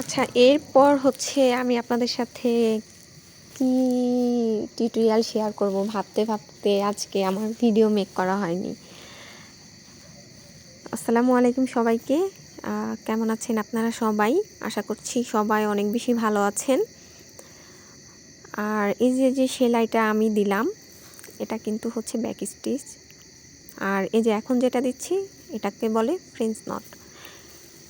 আচ্ছা এরপর হচ্ছে আমি আপনাদের সাথে কি টিউটোরিয়াল শেয়ার করব? ভাবতে ভাবতে আজকে আমার ভিডিও মেক করা হয়নি। আসসালামু আলাইকুম সবাইকে। কেমন আছেন আপনারা সবাই? আশা করছি সবাই অনেক বেশি ভালো আছেন। আর এই যে যে সেলাইটা আমি দিলাম, এটা কিন্তু হচ্ছে ব্যাক স্টিচ আর এই যে, এখন যেটা দিচ্ছি, এটাকে বলে ফ্রেঞ্চ নট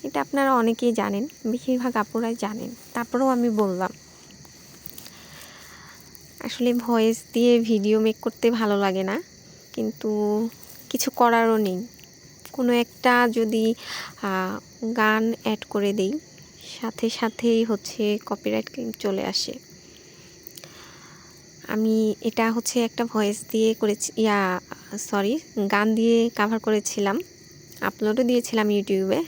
এটা আপনারা অনেকেই জানেন, বেশিরভাগ আপুরাই জানেন। তারপরেও আমি বললাম, আসলে ভয়েস দিয়ে ভিডিও মেক করতে ভালো লাগে না, কিন্তু কিছু করারও নেই। কোনো একটা যদি গান অ্যাড করে দেই, সাথে সাথেই হচ্ছে কপিরাইট চলে আসে। আমি এটা হচ্ছে একটা ভয়েস দিয়ে করেছি, ইয়া সরি গান দিয়ে কাভার করেছিলাম আপলোডও দিয়েছিলাম ইউটিউবে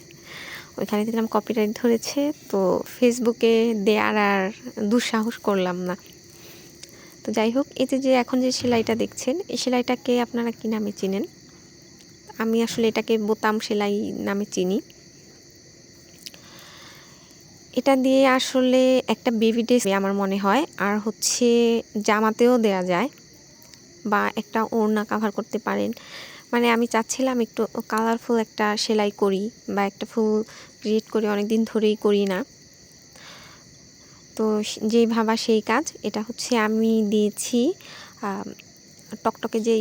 ওইখানে দেখলাম কপিরাইট ধরেছে, তো ফেসবুকে দেওয়ার আর দুঃসাহস করলাম না। তো যাই হোক, এই যে যে এখন যে সেলাইটা দেখছেন, এই সেলাইটাকে আপনারা কি নামে চিনেন? আমি আসলে এটাকে বোতাম সেলাই নামে চিনি। এটা দিয়ে আসলে একটা বেবি ড্রেস আমার মনে হয়, আর হচ্ছে জামাতেও দেয়া যায়, বা একটা ওড়না কাভার করতে পারেন। মানে আমি চাচ্ছিলাম একটু কালারফুল একটা সেলাই করি বা একটা ফুল ক্রিয়েট করি অনেক দিন ধরেই করি না। তো যেই ভাবা সেই কাজ, এটা হচ্ছে আমি দিয়েছি টকটকে যে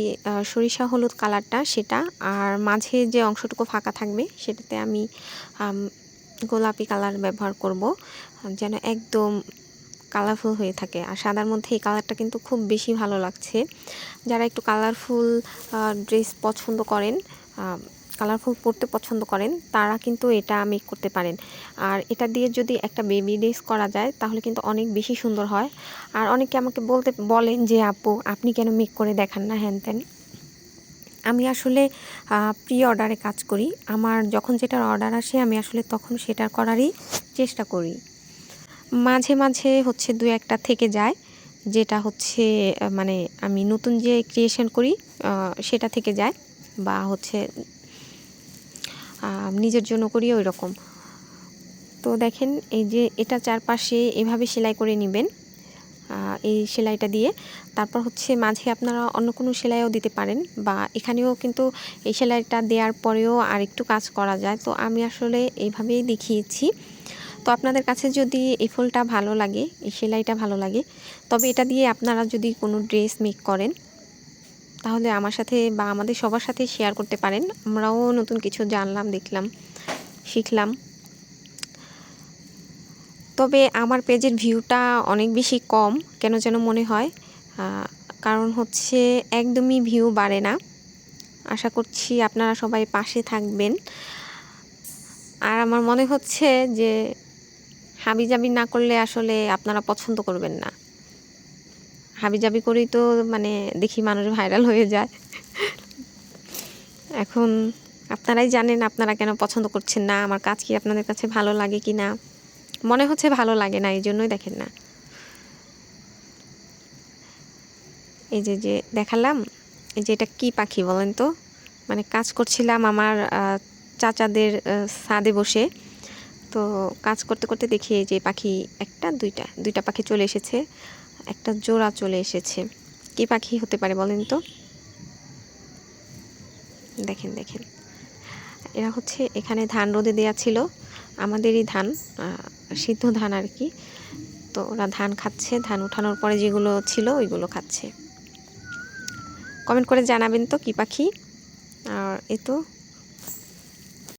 সরিষা হলুদ কালারটা সেটা, আর মাঝে যে অংশটুকু ফাঁকা থাকবে সেটাতে আমি, গোলাপি কালার ব্যবহার করব, যেন একদম কালারফুল হয়ে থাকে। আর সাদার মধ্যে এই কালারটা কিন্তু খুব বেশি ভালো লাগছে। যারা একটু কালারফুল ড্রেস পছন্দ করেন কালারফুল পরতে পছন্দ করেন, তারা কিন্তু এটা মেক করতে পারেন। আর এটা দিয়ে যদি একটা বেবি ড্রেস করা যায়, তাহলে কিন্তু অনেক বেশি সুন্দর হয়। আর অনেকে আমাকে বলতে, বলেন যে, আপু, আপনি কেন মেক করে দেখান না, হ্যান ত্যান? আমি আসলে প্রি অর্ডারে কাজ করি। আমার যখন যেটার অর্ডার আসে, আমি আসলে তখন সেটার করারই চেষ্টা করি। মাঝে মাঝে হচ্ছে দু একটা থেকে যায়। যেটা হচ্ছে মানে আমি নতুন যে ক্রিয়েশন করি সেটা থেকে যায় বা হচ্ছে নিজের জন্য করি ওই রকম তো দেখেন, এই যে এটা চারপাশে এভাবে সেলাই করে নেবেন এই সেলাইটা দিয়ে। তারপর হচ্ছে মাঝে আপনারা অন্য কোনো সেলাইও দিতে পারেন বা এখানেও কিন্তু এই সেলাইটা দেওয়ার পরেও আর একটু কাজ করা যায়। তো আমি আসলে এইভাবেই দেখিয়েছি। তো আপনাদের কাছে যদি এই ফুলটা ভালো লাগে, এই সেলাইটা ভালো লাগে, তবে এটা দিয়ে আপনারা যদি কোনো ড্রেস মেক করেন, তাহলে আমার সাথে বা আমাদের সবার সাথে শেয়ার করতে পারেন। আমরাও নতুন কিছু জানলাম, দেখলাম, শিখলাম। তবে আমার পেজের ভিউটা অনেক বেশি কম, কেন যেন মনে হয় কারণ হচ্ছে একদমই ভিউ বাড়ে না। আশা করছি আপনারা সবাই পাশে থাকবেন। আর আমার মনে হচ্ছে যে হাবিজাবি না করলে আসলে আপনারা পছন্দ করবেন না। হাবিজাবি করেই তো মানে দেখি মানুষ ভাইরাল হয়ে যায়। এখন আপনারাই জানেন আপনারা কেন পছন্দ করছেন না, আমার কাজ কি আপনাদের কাছে ভালো লাগে কি না মনে হচ্ছে ভালো লাগে না এই জন্যই দেখেন না। এই যে যে দেখালাম, এই যে এটা কী পাখি বলেন তো? মানে কাজ করছিলাম আমার চাচাদের ছাদে বসে। তো কাজ করতে করতে দেখি যে পাখি একটা, দুইটা দুইটা পাখি চলে এসেছে, একটা জোড়া চলে এসেছে। কি পাখি হতে পারে বলেন তো? দেখেন দেখেন। এরা হচ্ছে এখানে ধান রোদে দেয়া ছিল, আমাদেরই ধান সিদ্ধ ধান আর কি। তো ওরা ধান খাচ্ছে, ধান উঠানোর পরে যেগুলো ছিল ওইগুলো খাচ্ছে। কমেন্ট করে জানাবেন তো কি পাখি। আর এ তো